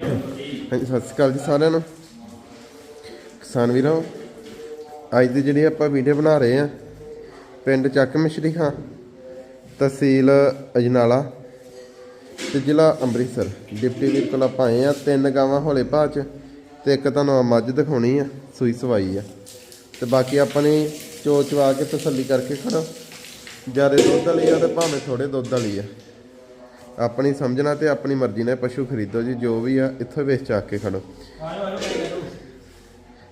ਹਾਂਜੀ, ਸਤਿ ਸ਼੍ਰੀ ਅਕਾਲ ਜੀ ਸਾਰਿਆਂ ਨੂੰ। ਕਿਸਾਨ ਵੀਰੋ, ਅੱਜ ਦੀ ਜਿਹੜੀ ਆਪਾਂ ਵੀਡੀਓ ਬਣਾ ਰਹੇ ਆ ਪਿੰਡ ਚੱਕ ਮਿਸ਼ਰੀ ਖਾਂ, ਤਹਿਸੀਲ ਅਜਨਾਲਾ ਤੇ ਜ਼ਿਲ੍ਹਾ ਅੰਮ੍ਰਿਤਸਰ। ਡਿਪਟੀ ਵੀਰ ਕੋਲ ਆਪਾਂ ਆਏ ਆ ਤਿੰਨ ਗਾਵਾਂ ਹੌਲੇ ਭਾਅ ਚ ਤੇ ਇੱਕ ਤੁਹਾਨੂੰ ਮੱਝ ਦਿਖਾਉਣੀ ਆ, ਸੂਈ ਸਵਾਈ ਆ। ਤੇ ਬਾਕੀ ਆਪਾਂ ਨੇ ਚੋ ਚਵਾ ਕੇ ਤਸੱਲੀ ਕਰਕੇ ਖੜੋ। ਜ਼ਿਆਦਾ ਦੁੱਧ ਵਾਲੀ ਆ ਤੇ ਭਾਵੇਂ ਥੋੜੇ ਦੁੱਧ ਵਾਲੀ ਆ। ਆਪਣੀ ਸਮਝਣਾ ਤੇ ਆਪਣੀ ਮਰਜ਼ੀ ਨਾਲ ਪਸ਼ੂ ਖਰੀਦੋ ਜੀ ਜੋ ਵੀ ਆ ਇੱਥੋਂ ਵੇਚ ਚੱਕ ਕੇ ਖੜੋ।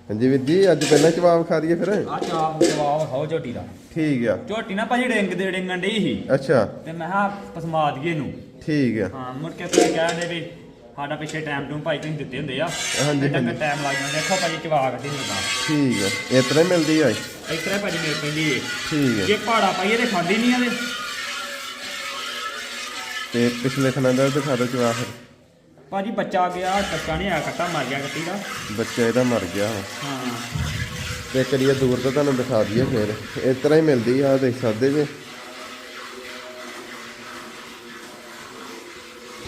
ਹਾਂਜੀ ਵੀਰ ਜੀ ਅੱਜ ਪਹਿਲਾਂ ਜਵਾਬ ਖਾ ਦਈਏ ਫਿਰ? ਆ ਚਾਪ ਜਵਾਬ ਖਾਓ ਝੋਟੀ ਦਾ। ਠੀਕ ਆ। ਝੋਟੀ ਨਾ ਭਾਜੀ ਡਿੰਗ ਦੇ ਡਿੰਗਣ ਡਈ ਸੀ। ਅੱਛਾ। ਤੇ ਮੈਂ ਹਾਂ ਪਸਮਾ ਦਈਏ ਨੂੰ ਠੀਕ ਆ। ਹਾਂ ਮੁੜ ਕੇ ਤੁਸੀਂ ਕਹਿੰਦੇ ਵੀ ਸਾਡਾ ਪਿੱਛੇ ਟਾਈਮ ਟੂਮ ਭਾਈ ਤੁਸੀਂ ਦਿੱਤੇ ਹੁੰਦੇ ਆ। ਹਾਂਜੀ, ਟਾਈਮ ਲੱਗ ਜਾਂਦਾ। ਦੇਖੋ ਭਾਜੀ ਚਵਾ ਕੱਢੀ ਹੁੰਦਾ ਠੀਕ ਆ। ਇਸ ਤਰ੍ਹਾਂ ਮਿਲਦੀ ਆ? ਇਸ ਤਰ੍ਹਾਂ ਭਾਜੀ ਪੈਂਦੀ ਏ ਠੀਕ ਆ। ਜੇ ਪਹਾੜਾ ਪਾਈਏ ਤੇ ਖਾਂਦੀ ਨਹੀਂ ਆਵੇ ਤੇ ਪਿਛਲੇ ਦਾ ਦਿਖਾ ਦਿਓ ਜਵਾਬ ਫਿਰ ਭਾਜੀ ਬੱਚਾ ਗਿਆ ਬੱਚਾ ਨਹੀਂ ਆਇਆ ਕੱਟਾ ਮਰ ਗਿਆ ਕੱਟੀ ਦਾ। ਬੱਚਾ ਇਹਦਾ ਮਰ ਗਿਆ। ਹਾਂ। ਤੇ ਕਰੀਏ ਦੂਰ ਤੋਂ ਤੁਹਾਨੂੰ ਦਿਖਾ ਦਈਏ ਫਿਰ। ਇਸ ਤਰ੍ਹਾਂ ਹੀ ਮਿਲਦੀ ਆ ਦੇਖ ਸਕਦੇ ਜੀ।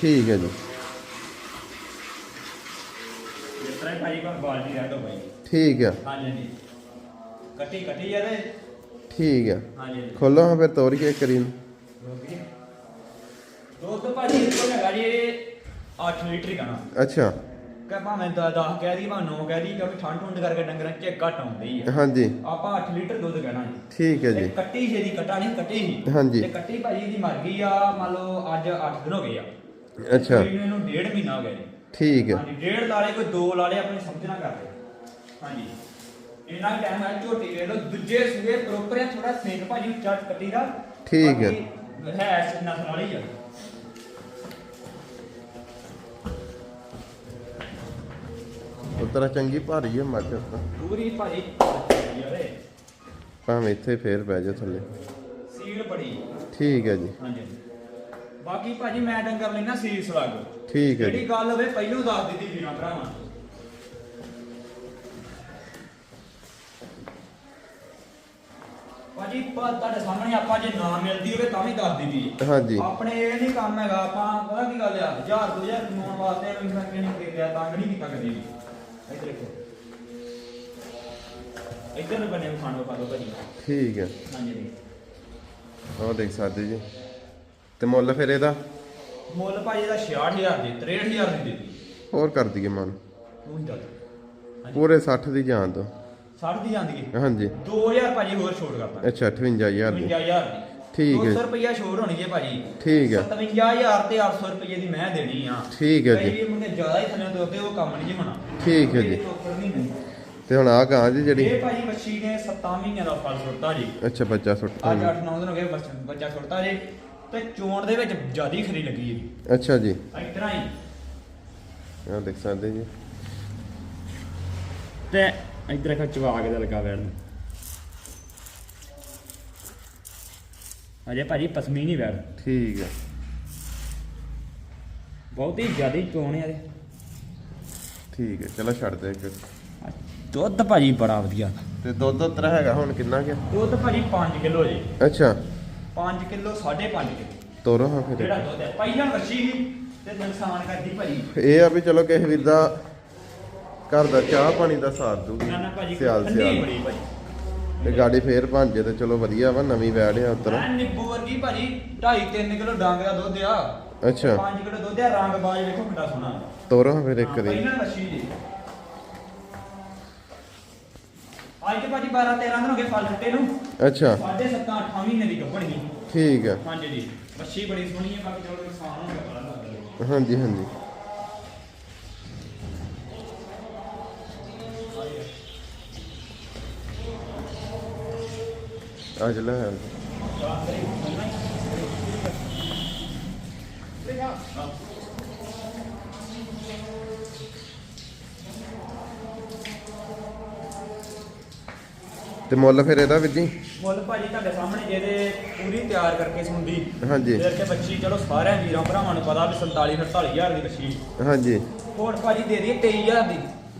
ਠੀਕ ਹੈ ਜੀ। ਇਸ ਤਰ੍ਹਾਂ ਹੀ ਭਾਜੀ ਕੋਲ ਬਾਲਟੀ ਰਹਿ ਦੋ ਭਾਈ ਠੀਕ ਆ। ਹਾਂਜੀ ਹਾਂਜੀ। ਕੱਟੀ ਕੱਟੀ ਆ ਤੇ? ਠੀਕ ਆ। ਹਾਂਜੀ। ਖੋਲੋ ਹਾਂ ਫਿਰ ਤੋੜ ਕੇ ਕਰੀ ਨੂੰ ਦੁੱਧ ਭਾਜੀ ਇਸ ਕੋਲ ਹੈਗਾ ਜੀ 8 ਲੀਟਰ ਹੀ ਕਹਣਾ ਅੱਛਾ। ਕਿ ਭਾਵੇਂ 10 ਕਹਿ ਦੀ ਭਾਵੇਂ 9 ਕਹਿ ਦੀ ਕਿਉਂਕਿ ਠੰਡ ਠੁੰਡ ਕਰਕੇ ਡੰਗਰਾਂ ਚ ਘੱਟ ਆਉਂਦੀ ਆ। ਹਾਂਜੀ। ਆਪਾਂ 8 ਲੀਟਰ ਦੁੱਧ ਕਹਿਣਾ ਜੀ। ਠੀਕ ਹੈ ਜੀ। ਕੱਟੀ ਜਿਹੜੀ ਕਟਾ ਨਹੀਂ ਕੱਟੀ ਸੀ ਹਾਂਜੀ। ਤੇ ਕੱਟੀ ਭਾਜੀ ਦੀ ਮਰ ਗਈ ਆ ਮੰਨ ਲਓ ਅੱਜ 8 ਦਿਨ ਹੋ ਗਏ ਆ। ਅੱਛਾ। ਇਹਨੂੰ ਡੇਢ ਮਹੀਨਾ ਹੋ ਗਿਆ ਜੀ। ਠੀਕ ਹੈ। ਹਾਂਜੀ ਡੇਢ ਲਾਲੇ ਕੋਈ ਦੋ ਲਾਲੇ ਆਪਣੀ ਸਮਝਣਾ ਕਰਦੇ। ਹਾਂਜੀ। ਇਹਨਾਂ ਟਾਈਮ ਹੈ ਝੋਟੀ ਵੇਖ ਲਓ ਦੂਜੇ ਸੂਏ ਪ੍ਰੋਪਰ ਹੈ ਥੋੜਾ ਸੇਕ ਭਾਜੀ ਉੱਚਾ ਕੱਟੀ ਦਾ। ਠੀਕ ਹੈ। ਹੈ ਨਸਲ ਵਾਲੀ ਆ ਉਤਰਾ ਚੰਗੀ ਭਾਰੀ ਹੈ ਮੱਝ ਤਾਂ। ਪੂਰੀ ਭਾਜੀ। ਯਾਰੇ ਭਾਵੇਂ ਇੱਥੇ ਫੇਰ ਬਹਿ ਜਾ ਥੱਲੇ। ਸੀਲ ਬੜੀ। ਠੀਕ ਹੈ ਜੀ। ਹਾਂਜੀ ਬਾਕੀ ਭਾਜੀ ਮੈਂ ਡੰਗਰ ਲੈਣਾ ਸੀਰੀਅਸ ਲੱਗ ਠੀਕ ਹੈ ਜਿਹੜੀ ਗੱਲ ਹੋਵੇ ਪਹਿਲੋਂ ਦੱਸ ਦਿੱਤੀ ਵੀਰਾਂ ਭਰਾਵਾਂ। ਭਾਜੀ ਪਾ ਤੁਹਾਡੇ ਸਾਹਮਣੇ ਆਪਾਂ ਜੇ ਨਾ ਮਿਲਦੀ ਹੋਵੇ ਤਾਂ ਵੀ ਦੱਸ ਦਿੱਤੀ ਹਾਂਜੀ। ਆਪਣੇ ਇਹ ਨਹੀਂ ਕੰਮ ਹੈਗਾ ਆਪਾਂ ਪਤਾ ਕੀ ਗੱਲ ਆ 1000 2000 ਕਮਾਉਣ ਵਾਸਤੇ ਇੰਨਾ ਕਿਹਨੇ ਕਿਹਾ ਤੰਗ ਨਹੀਂ ਕੀਤਾ ਕਦੀ ਵੀ। ਇੱਧਰ ਦੇਖੋ। ਇੱਧਰ ਨੂੰ ਬਣੇ ਖਾਣੋ ਖਾਣੋ ਭਾਜੀ। ਠੀਕ ਹੈ। ਹਾਂਜੀ ਜੀ। ਉਹ ਦੇਖ ਸਕਦੇ ਜੀ। ਤੇ ਮੁੱਲ ਫਿਰ ਇਹਦਾ? ਮੁੱਲ ਭਾਜੀ ਦਾ 66000 ਦੀ 63000 ਦੀ ਦਿੱਤੀ। ਹੋਰ ਕਰ ਦਈਏ ਮਨ। ਤੂੰ। ਹੀ ਦੱਸ ਪੂਰੇ 60 ਦੀ ਜਾਣ ਦੋ 60 ਦੀ ਜਾਂਦੀ ਹੈ ਹਾਂਜੀ। 2000 ਭਾਜੀ ਹੋਰ ਛੋੜ ਕਰਦਾ ਅੱਛਾ 58000 ਦੀ। 55000 ਦੀ। ਠੀਕ ਹੈ। 200 ਰੁਪਇਆ ਛੋੜ ਹੋਣੀ ਹੈ ਭਾਜੀ। ਠੀਕ ਹੈ। 57000 ਤੇ 800 ਰੁਪਏ ਦੀ ਮੈਂ ਦੇਣੀ ਆ। ਠੀਕ ਹੈ ਜੀ। ਕਈ ਮੁੰਡੇ ਜ਼ਿਆਦਾ ਹੀ ਥੱਲੇ ਤੋਂ ਉਹ ਕੰਮ ਨਹੀਂ ਹੋਣਾ। ਠੀਕ ਹੈ ਜੀ। ਤੇ ਹੁਣ ਆ ਗਾਂ ਜੀ ਜਿਹੜੀ ਇਹ ਭਾਜੀ ਬੱਚੀ ਨੇ 7 ਮਹੀਨਿਆਂ ਦਾ ਫਲ ਸੁੱਟਾ ਜੀ। ਅੱਛਾ ਬੱਚਾ ਸੁੱਟਾ ਅੱਜ ਜੀ 8-9 ਦਿਨ ਹੋ ਗਏ ਬੱਚ- ਬੱਚਾ ਸੁੱਟਾ ਜੀ। ਤੇ ਚੋਣ ਦੇ ਵਿੱਚ ਜਿਆਦੀ ਖਰੀ ਲੱਗੀ ਹੈ ਜੀ। ਅੱਛਾ ਜੀ। ਇਸ ਤਰ੍ਹਾਂ ਹੀ। ਆ ਦੇਖ ਸਕਦੇ ਜੀ। ਤੇ ਇਧਰ ਇੱਕ ਚਵਾ ਕੇ ਦਾ ਲੱਗਾ ਵੈਣ ਅਜੇ ਭਾਜੀ ਪਸਮੀ ਨਹੀਂ ਵੈਣ ਠੀਕ ਹੈ ਬਹੁਤ ਹੀ ਜਿਆਦੀ ਚੋਣ ਆ ਦੇ ਠੀਕ ਹੈ ਚਲੋ ਛੱਡ ਦੇ ਇੱਕ। ਦੁੱਧ ਭਾਜੀ ਬੜਾ ਵਧੀਆ। ਤੇ ਦੁੱਧ ਉਤਰਾ ਹੈਗਾ ਹੁਣ ਕਿੰਨਾ ਕੁ? ਦੁੱਧ ਭਾਜੀ 5 ਕਿਲੋ ਜੀ। ਅੱਛਾ। 5 ਕਿਲੋ 5.5 ਕਿਲੋ। ਤੋਰੋ ਹਾਂ ਫਿਰ। ਜਿਹੜਾ ਦੁੱਧ ਹੈ। ਪਹਿਲਾਂ ਵੱਛੀ ਸੀ ਤੇ ਨੁਕਸਾਨ ਕਰਦੀ ਭਾਜੀ। ਇਹ ਆ ਵੀ ਚਲੋ ਕਿਸੇ ਵੀਰ ਦਾ ਘਰ ਦਾ ਚਾਹ ਪਾਣੀ ਦਾ ਸਾਥ ਦੂਗੀ ਸਿਆਲ ਠੰਡੀ ਸਿਆਲ। ਬੜੀ ਭਾਜੀ। ਤੇ ਗਾੜੀ ਫੇਰ ਭਾਂਜੇ ਤੇ ਚਲੋ ਵਧੀਆ ਵਾ ਨਵੀਂ ਵੈੜ ਆ ਉਤਰ ਨਿੱਬੂ ਵਰਗੀ ਭਾਜੀ 2.5 3 ਕਿਲੋ ਡੰਗ ਦਾ ਦੁੱਧ ਆ। ਅੱਛਾ। 5 ਕਿਲੋ ਦੁੱਧ ਆ ਰੰਗ ਬਾਜ ਵੇਖੋ ਕਿੰਨਾ ਸੋਹਣਾ। ਤੋਰੋ ਫਿਰ ਇੱਕ ਦੀ ਪਹਿਲਾਂ ਵੱਛੀ ਜੀ। ਅੱਜ ਤੇ ਭਾਜੀ 12 13 ਦਿਨ ਹੋ ਗਏ ਫਲ ਫੁੱਟੇ ਨੂੰ। ਅੱਛਾ। ਸਾਢੇ 7 8 ਮਹੀਨੇ ਦੀ ਗੱਭਣ ਸੀ ਠੀਕ ਹੈ ਹਾਂਜੀ ਜੀ। ਵੱਛੀ ਬੜੀ ਸੋਹਣੀ ਹੈ ਬਾਕੀ ਚਲੋ ਨੁਕਸਾਨ ਹੋ ਗਿਆ ਹਾਂਜੀ ਹਾਂਜੀ। ਅੱਜ ਲੈ। ਤੇ ਮੁੱਲ ਫਿਰ ਇਹਦਾ ਵੀਰ ਜੀ? ਮੁੱਲ ਭਾਜੀ ਤੁਹਾਡੇ ਸਾਹਮਣੇ ਜਿਹਦੇ ਪੂਰੀ ਤਿਆਰ ਕਰਕੇ ਸੁਣਦੀ। ਹਾਂਜੀ। ਫਿਰ ਕੇ ਬੱਚੀ ਚਲੋ ਸਾਰਿਆਂ ਵੀਰਾਂ ਭਰਾਵਾਂ ਨੂੰ ਪਤਾ ਵੀ 47 48000 ਦੀ ਬੱਚੀ। ਹਾਂਜੀ। ਹੋਰ ਭਾਜੀ ਦੇ ਦਈਏ 23000 ਦੀ।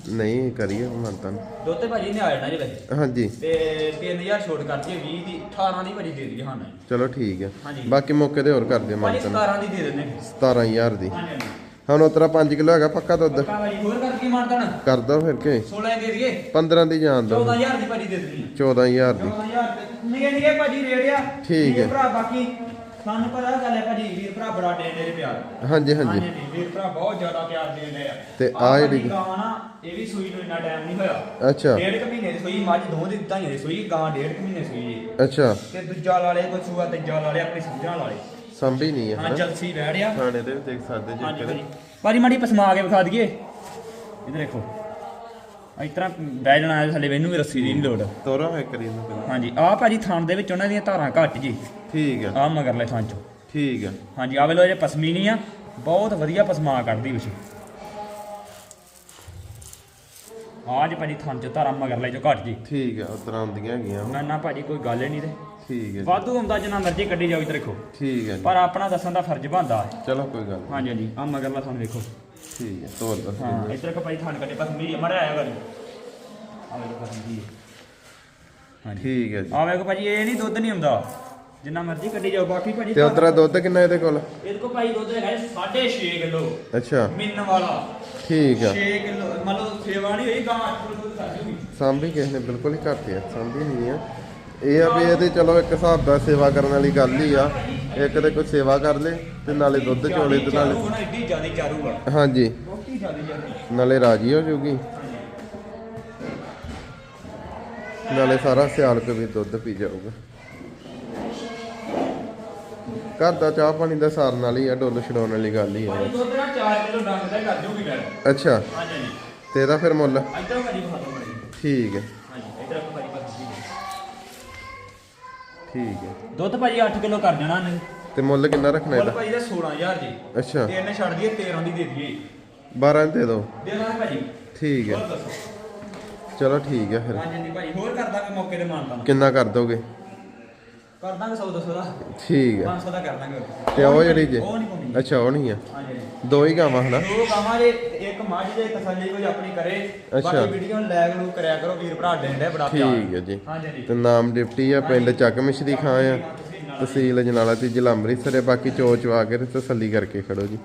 ਨਹੀਂ ਕਰੀਏ ਮੰਨਤਾ ਦੋਤੇ ਭਾਜੀ ਨੇ ਆ ਜਾਣਾ ਜੀ ਵੈਸੇ। ਹਾਂਜੀ। ਤੇ 3000 ਛੋਟ ਕਰਦੀ 20 ਦੀ 18 ਦੀ ਭਾਜੀ ਦੇ ਦਈਏ ਹਾਂ ਚਲੋ ਠੀਕ ਹੈ। ਹਾਂਜੀ। ਬਾਕੀ ਮੌਕੇ ਤੇ ਹੋਰ ਕਰ ਦਿਓ ਭਾਜੀ ਮੰਨਤਾ 17 ਦੀ ਦੇ ਦਿੰਦੇ 17000 ਦੀ। ਹਾਂਜੀ ਹਾਂਜੀ। ਹੁਣ ਉਤਰਾ 5 ਕਿਲੋ ਹੈਗਾ ਪੱਕਾ ਦੁੱਧ? ਪੱਕਾ ਭਾਜੀ ਹੋਰ ਕਰਕੇ ਮਾਰਦਾ ਨਾ। ਕਰ ਦੋ ਫਿਰ ਕੇ 16 ਦੇ ਦਈਏ। 15 ਦੀ ਜਾਣ ਦੋ। 14000 ਦੀ ਭਾਜੀ ਦੇ ਦੇਣੀ 14000 ਦੀ। 14000 ਨਿਗੇ ਨਿਗੇ ਭਾਜੀ ਰੇਟ ਆ। ਠੀਕ ਹੈ। ਭਰਾ ਬਾਕੀ ਸਾਨੂੰ ਪਤਾ ਗੱਲ ਹੈ ਭਾਜੀ ਵੀਰ ਭਰਾ ਬੜਾ ਦੇ ਦੇ ਪਿਆਰ। ਹਾਂਜੀ ਹਾਂਜੀ। ਹਾਂਜੀ ਵੀਰ ਭਰਾ ਬਹੁਤ ਜ਼ਿਆਦਾ ਪਿਆਰ ਦੇ ਰਹੇ ਆ। ਤੇ ਆਹ ਆਹ ਜਿਹੜੀ- ਗਾਂ ਨਾ ਇਹ ਵੀ ਸੂਈ ਨੂੰ ਇੰਨਾ ਟਾਈਮ ਨਹੀਂ ਹੋਇਆ। ਅੱਛਾ। ਡੇਢ ਕੁ ਮਹੀਨੇ ਦੀ ਸੂਈ ਮੱਝ ਦੋ ਦੀ ਢਾਈਆਂ ਦੀ ਸੂਈ ਗਾਂ ਡੇਢ ਕੁ ਮਹੀਨੇ ਸੂਈ ਜੀ ਅੱਛਾ। ਤੇ ਦੂਜਾ ਲਾਲੇ ਕੋਈ ਸੂਆ ਤੀਜਾ ਲਾਲੇ ਆਪਣੀ ਸਮਝਣ ਵਾਲੇ ਸੰਭੀ ਨਹੀਂ ਹੈ ਹਾਂ ਹਨਾ? ਜਲਸੀ ਬੈਠਿਆ ਖਾਣੇ ਦੇ ਵੀ ਦੇਖ ਸਕਦੇ ਹਾਂਜੀ ਜੀ ਭਾਜੀ ਭਾਜੀ ਮਾੜੀ ਪਸਮਾ ਕੇ ਵਿਖਾ ਦਈਏ। ਇਧਰ ਦੇਖੋ। ਇਸ ਤਰ੍ਹਾਂ ਬਹਿ ਜਾਣਾ ਹੈ, ਥੱਲੇ ਵੀ ਰੱਸੀ ਦੀ ਨਹੀਂ ਲੋੜ। ਤੋਰਾ ਹੈ ਕਰੀ ਨੂੰ ਪਹਿਲਾਂ। ਹਾਂਜੀ ਆਹ ਭਾਜੀ ਥਣ ਦੇ ਵਿੱਚ ਉਹਨਾਂ ਦੀਆਂ ਧਾਰਾਂ ਘੱਟ ਜੀ। ਠੀਕ ਹੈ ਆਹ ਮਗਰਲੇ ਥਣ ਚੋਂ। ਠੀਕ ਹੈ ਹਾਂਜੀ ਆਹ ਵੇਲੋ ਜੇ ਪਸਮੀ ਨਹੀਂ ਆ। ਬਹੁਤ ਵਧੀਆ ਪਸਮਾ ਕੱਢਦੀ ਵਿੱਚ। ਆਹ ਜੀ ਭਾਜੀ ਥਣ ਚੋਂ ਧਾਰਾਂ ਮਗਰਲੇ ਚੋਂ ਘੱਟ ਜੀ। ਠੀਕ ਹੈ ਉਤਰਾਂ ਆਉਂਦੀਆਂ ਹੈਗੀਆਂ ਨਾ ਨਾ ਭਾਜੀ ਕੋਈ ਗੱਲ ਹੀ ਨਹੀਂ ਤੇ। ਠੀਕ ਹੈ ਵਾਧੂ ਹੁੰਦਾ ਜਿੰਨਾ ਮਰਜ਼ੀ ਕੱਢੀ ਜਾਓ ਇੱਧਰ ਦੇਖੋ। ਠੀਕ ਹੈ। ਪਰ ਆਪਣਾ ਦੱਸਣ ਦਾ ਫਰਜ਼ ਬਣਦਾ। ਹੈ ਚਲੋ ਕੋਈ ਗੱਲ। ਹਾਂਜੀ ਹਾਂਜੀ ਆਹ ਮਗਰਲਾ ਥਣ ਦੇਖੋ। ਠੀਕ ਹੈ ਤੋਰ ਦੋ। ਹਾਂ ਇੱਧਰ ਕੋ ਭਾਈ ਥਣ ਕੱਢੇ ਪਸਮੀ ਮੜਿਆ ਆਇਆ ਭਾਜੀ। ਆਹ ਵੇਖੋ ਪਸਮੀ ਹਾਂਜੀ। ਠੀਕ ਹੈ ਜੀ। ਆਹ ਵੇਖੋ ਭਾਜੀ ਇਹ ਨਹੀਂ ਦੁੱਧ ਨਹੀਂ ਆਉਂਦਾ ਜਿੰਨਾ ਮਰਜ਼ੀ ਕੱਢੀ ਜਾਓ ਬਾਕੀ ਭਾਜੀ ਤੇ ਉਤਰਾ ਦੁੱਧ ਕਿੰਨਾ ਇਹਦੇ ਕੋਲ? ਇਹਦੇ ਕੋ ਭਾਈ ਦੁੱਧ ਹੈਗਾ 6.5 ਕਿਲੋ। ਅੱਛਾ। ਮਿੰਨ ਵਾਲਾ। ਠੀਕ ਆ। 6 ਕਿਲੋ ਮਤਲਬ ਸੇਵਾ ਨਹੀਂ ਹੋਈ ਗਾਂ 8 ਕਿਲੋ ਦੁੱਧ ਕਰ ਜੂਗੀ ਸਾਂਭੀ ਕਿਸੇ ਨੇ ਬਿਲਕੁਲ ਹੀ ਘੱਟ ਆ ਸਾਂਭੀ ਨਹੀਂ ਆ। ਇਹ ਆ ਵੀ ਇਹਦੇ ਚਲੋ ਇੱਕ ਹਿਸਾਬ ਦਾ ਸੇਵਾ ਕਰਨ ਵਾਲੀ ਗੱਲ ਹੀ ਆ। ਇੱਕ ਤੇ ਕੋਈ ਸੇਵਾ ਕਰ ਲੇ ਤੇ ਨਾਲੇ ਦੁੱਧ ਚੋਲੇ ਤੇ ਨਾਲੇ ਜ਼ਿਆਦਾ ਹਾਂਜੀ। ਬਹੁਤੀ ਜ਼ਿਆਦਾ ਚਾਰੂ ਨਾਲੇ ਰਾਜੀ ਹੋ ਜੂਗੀ। ਨਾਲੇ ਸਾਰਾ ਸਿਆਲ ਕੇ ਵੀ ਦੁੱਧ ਪੀ ਜਾਊਗਾ। ਘਰ ਦਾ ਚਾਹ ਪਾਣੀ ਦਾ ਸਾਰਨ ਵਾਲੀ ਆ ਡੋਲ ਛਡਾਉਣ ਵਾਲੀ ਗੱਲ ਹੀ ਆ। ਭਾਈ ਦੁੱਧ ਨਾ 4 ਕਿਲੋ ਡੰਗ ਦਾ ਕਰ ਜੂਗੀ ਮੈਂ ਅੱਛਾ। ਹਾਂਜੀ ਤੇ ਇਹਦਾ ਫਿਰ ਮੁੱਲ? ਇੱਧਰ ਭਾਜੀ ਬਖਾ ਦੋ ਭਾਜੀ। ਠੀਕ ਹੈ। ਹਾਂਜੀ ਇੱਧਰ ਭਾਜੀ ਪਸਮੀ ਠੀਕ ਹੈ। ਦੁੱਧ ਭਾਜੀ 8 ਕਿਲੋ ਕਰ ਜਾਣਾ ਇਹਨੇ। ਤੇ ਮੁੱਲ ਕਿੰਨਾ ਰੱਖਣਾ ਮੁੱਲ ਇਹਦਾ? ਭਾਜੀ ਦਾ 16000 ਜੀ। ਅੱਛਾ। ਤੇ ਇਹਨੇ ਛੱਡ ਦਈਏ 13 ਦੀ ਦੇ ਦਈਏ। 12 ਦੇ ਦਿਓ। ਦੇ ਦਾਂਗੇ ਭਾਜੀ। ਠੀਕ ਹੈ। ਦੱਸੋ। ਚਲੋ ਠੀਕ ਹੈ ਫਿਰ। ਹਾਂਜੀ ਹਾਂਜੀ ਭਾਜੀ ਹੋਰ ਕਰ ਦਾਂਗੇ ਮੌਕੇ ਤੇ ਮਾਨਤਾ ਕਿੰਨਾ ਕਰ ਦੋਗੇ? ਕਰ ਦਾਂਗੇ 100 200 ਦਾ। ਠੀਕ ਹੈ। 500 ਦਾ ਕਰ ਦਾਂਗੇ ਤੇ ਉਹ ਜਿਹੜੀ ਜੇ ਉਹ ਨਹੀਂ ਪਾਉਣੀ ਅੱਛਾ ਉਹ ਨਹੀਂ ਆ। ਹਾਂਜੀ। ਦੋ ਹੀ ਗਾਵਾਂ ਹਨਾ? ਦੋ ਗਾਵਾਂ ਦੇ ਇੱਕ ਮੱਝ ਦੇ ਤਸੱਲੀ ਕੋਈ ਆਪਣੀ ਕਰੇ। ਅੱਛਾ। ਬਾਕੀ ਵੀਡੀਓ ਨੂੰ ਲਾਇਕ ਨੂੰ ਕਰਿਆ ਕਰੋ ਵੀਰ ਭਰਾ ਡੈਂਡੇ ਬੜਾ ਪਿਆਰ। ਠੀਕ ਹੈ ਜੀ। ਹਾਂਜੀ ਤੇ ਨਾਮ ਡਿਪਟੀ ਆ ਪਿੰਡ ਚੱਕ ਮਿਸ਼ਰੀ ਖਾਂ ਆ। ਤਹਿਸੀਲ ਜਨਾਲਾ ਤੇ ਜ਼ਿਲ੍ਹਾ ਅੰਮ੍ਰਿਤਸਰ ਹੈ ਬਾਕੀ ਚੋ ਚਵਾ ਕੇ ਤੇ ਤਸੱਲੀ ਕਰਕੇ ਖੜੋ ਜੀ।